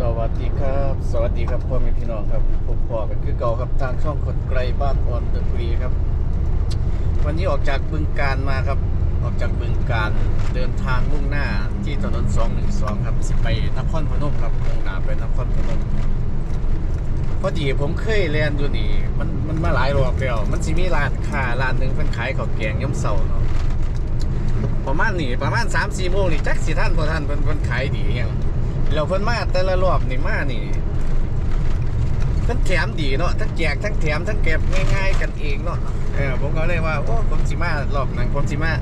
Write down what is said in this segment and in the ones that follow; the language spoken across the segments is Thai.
สวัสดีครับ สวัสดีครับพ่อแม่พี่น้องครับพบพอกันคือเก่าครับทางช่องคนไกลบ้านออนเดอะทรีครับ วันนี้ออกจากบึงการมาครับ ออกจากบึงการเดินทางมุ่งหน้าที่ถนน 212 ครับสิไปนครพนมครับมุ่งหน้าไปนครพนมพอดีผมเคยเรียนอยู่นี่ มันมันมาหลายรอบแล้วมันสิมีร้านค้าร้านหนึ่งเพิ่นขายข้าวแกงย่ำเสาเนาะประมาณนี้ประมาณ3 4โมงนี่จักสิท่านบ่ท่านเพิ่นเพิ่นขายดีอหยัง เราเพิ่นมาแต่ละรอบนี่มานี่ทั้งแถมดีเนาะทั้งแจกทั้งแถมทั้งเก็บง่าย ๆ กันเองเนาะเออผมก็เลยว่าโอ้ผมสิมารอบนั้นผมสิมา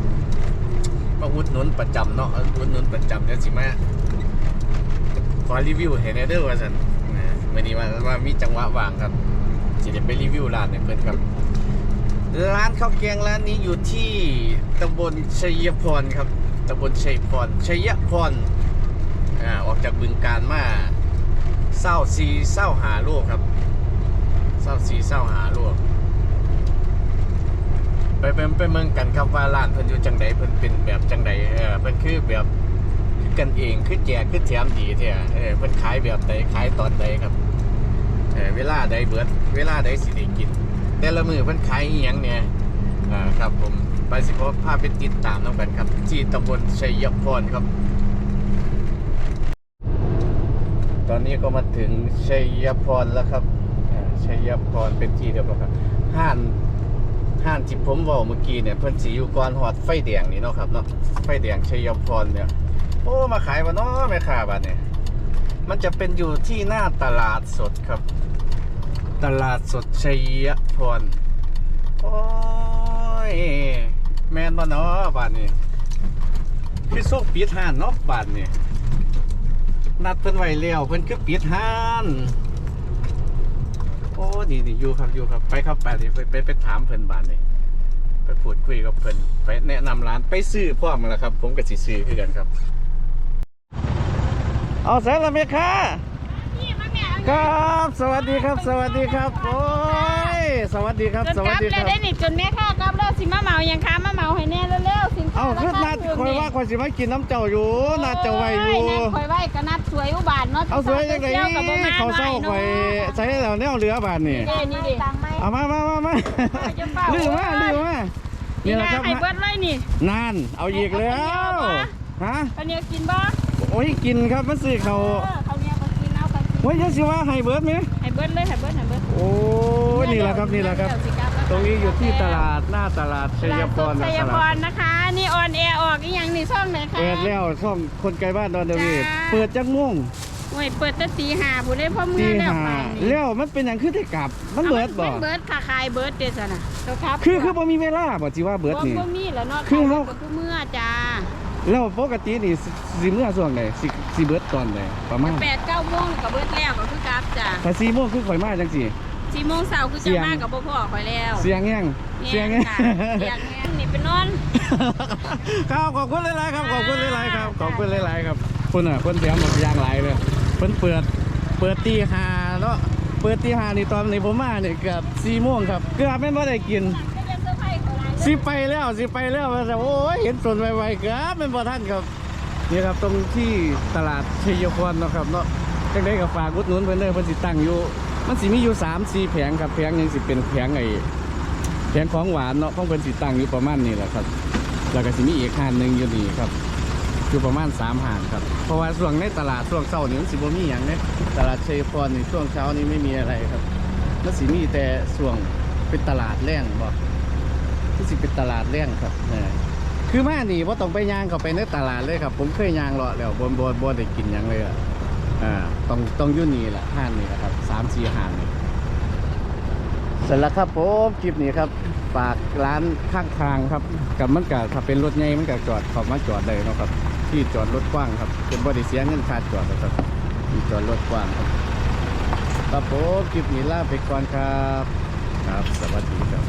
มาอุดหนุนประจำเนาะอุดหนุนประจำเดี๋ยสิมาขอรีวิวให้แหน่เด้อว่าซั่นนะมื้อนี้ว่าว่ามีจังหวะว่างครับสิได้ไปรีวิวร้านให้เพิ่อนครับ ร้านข้าวแกงร้านนี้อยู่ที่ตำบลชัยพรครับตำบลชัยพรชัยพร อ่าออกจากบึงการมาเศร้าซีเศร้าหาลูกครับเศร้าซีเศร้าหาลูกไปเป็นไปเมืองกันครับว่าร้านเพิ่นอยู่จังใดเพิ่นเป็นแบบจังใดเออเพิ่นคือแบบคือกันเองคือแจกคือแถมดีแท้เออเพิ่นขายแบบใดขายตอนใดครับเออเวลาใดเบิดเวลาใดสิได้กิน แต่ละมือเพิ่นขายอีหยังเนี่ยอ่าครับผมไปสิพบภาพไปติดตามน้องกันครับ ที่ตำบลชัยพรครับ ต อนนี้ก็มาถึงชัยพรแล้วครับชัยพรเป็นที่เรียบร้อยครับห้านห้านที่ผมบอกเมื่อกี้เนี่ยเพิ่นสีอยู่ก่อนหอดไฟแดงนี่เนาะครับเนาะไฟแดงชัยพรเนี่ยโอ้มาขายวะเนาะแม่ค้าบ้านเนี่ยมันจะเป็นอยู่ที่หน้าตลาดสดครับ ตลาดสดชัยพรโอ้ยแมนบ่เนาะบ้านนี้คือโซกปิดห้านเนาะบ้านนี้ นัดเพิ่นไว้แล้วเพิ่นคือปิดห้านโอ้นี่นี่อยู่ครับอยู่ครับไปครับไปดิไปไปไปถามเพิ่นบานนี่ไปพูดคุยกับเพิ่นไปแนะนำร้านไปซื้อพร้อมแล้วครับ ผมก็สิซื้อคือกันครับ เอาเสร็จแล้วไหมคะครับ สวัสดีครับ สวัสดีครับโอ้ยสวัสดีครับ จนสกวัสลับดีคแล้รัวบได้นี่จนแม่ค้ากลับแล้วสิมาเหมายังค้ามาเหมาให้แน่เร็วๆสินค้าเอาคือรา นัดถูกคอยว่าคอยสิมากินน้ำเจ้าอยู่นัดเจ้าไว้อยู่โนัดคอยไว้ก็นัดสวยอุบาทเนาะเอาสวยจังไดเที่ยวกับบ่มาเขาเศร้าคอยใช้แล้วแนวเหลือบานนี่เด้นี่ดิเอามามามามาจะเฝ้าลืมมาลืมมานี่นี่แหละนะครับให้เบิดไว้นี่นั่นเอาอีกแล้วฮะข้าวเหนียวกินบ่โอ้ยกินครับมันซื้อเขาเออข้าวเหนียวก็กินเอาก็กินโอ้ยยังสิว่าให้เบิร์ดไหมให้เบิดเลยให้เบิดให้เบิดโอ้ยนี่แหละครับนี่แหละครับ เดี๋ยวสิกลับแล้วตรงนี้อยู่ที่ตลาดหน้าตลาดชัยพรชันะยตพลาดรนะคะ นี่ออนแอร์ออกอีหยังนี่ช่องไหนคะเปิดแล้วช่องคนไกลบ้านดอนเดวีจ้าเปิดจังม่วงโอ้ยเปิดแต่ตีห้าผู้ได้พ่อเมื่ตีอแล้วห้าไปนี่แล้วมันเป็นอย่างคือได้กลับ มันเบิดบ่มันเบิร์ดค่ะขายเบิร์ดเดซะนะเจ้าครับคือคือบ่มีเวลาบ่จิว่าเบิดนี่บ่มีแล้วเนาะคือเฮากับผู้เมื่อจ้าแล้วปกตินี่สิสิเมื่อช่วงใดสิสิเบิดตอนใดประมาณแปดเก้าโมงก็เบิร์ดแล้วก็คือกราฟจ้าถ้า4โมงคือข่อยมาจังซี่ สี่โมงเช้าคือเสีจะยงมากับพ่อพ่อคอยแล้วเสียงแห้งเสียงแห้งค่ะเสียงแห้งนี่เป็นนอนครับขอบคุณหลายๆครับขอบคุณหลายๆครับขอบคุณหลายๆครับคุณอะคนเสียงหมดยางหลายเลยเพิ่นเปิดเปิดตีห้าเนาะเปิดตีห้านี่ตอนนี้ผมมาเนี่ยเกือบสี่โมงครับเกือบไม่ได้กินก็ยังเซอร์ไพรส์เขาหลายสิไปแล้วสิไปแล้วว่าแต่โอ้ยเห็นสนไวๆเกือบเป็นบ่ท่านครับนี่ครับตรงที่ตลาดชัยพรเนาะครับเนาะจังได้กับฝากอุดหนุนเพิ่นเด้อเพิ่นสิตั้งอยู่ มันสิมีอยู่3 4แผงครับแผงหนึงสิเป็นแผงไอ้แผงของหวานเนาะของเพิ่นสิตั้งอยู่ประมาณนี้แหละครับ แล้วก็สิมีอีกหานหนึงอยู่นี่ครับอยู่ประมาณ3ห้านครับเพราะว่าช่วงในตลาดช่วงเช้านี่มันสิบ่มีหยังเด้ตลาดเชัยพรนี่ช่วงเช้านี่ไม่มีอะไรครับมันสิมีแต่ช่วงเป็นตลาดแรงบ่ที่สิเป็นตลาดเล้งครับเออคือมานี่ว่าต้องไปย่างเขาไปในตลาดเลยครับ ผมเคยย่างเลาะแล้วบนบนบนได้กินยังเลยอะ อ่าต้องต้องอยุ่นี่แหละห้านนี่แหละครับสามสี่ห้านนี่เสร็จแล้วครับผมคลิปนี้ครับฝากร้านข้างทางครับกับมันกับถ้าเป็นรถใหญ่มันกับจอดเขอมาจอดเลยเนาะครับ ที่จอดรถกว้างครับเป็นบริเสียเงินค่าจอดนะครับที่จอดรถกว้างครับครับผมคลิปนี้ลาไปก่อนครับ ครับสวัสดีครับ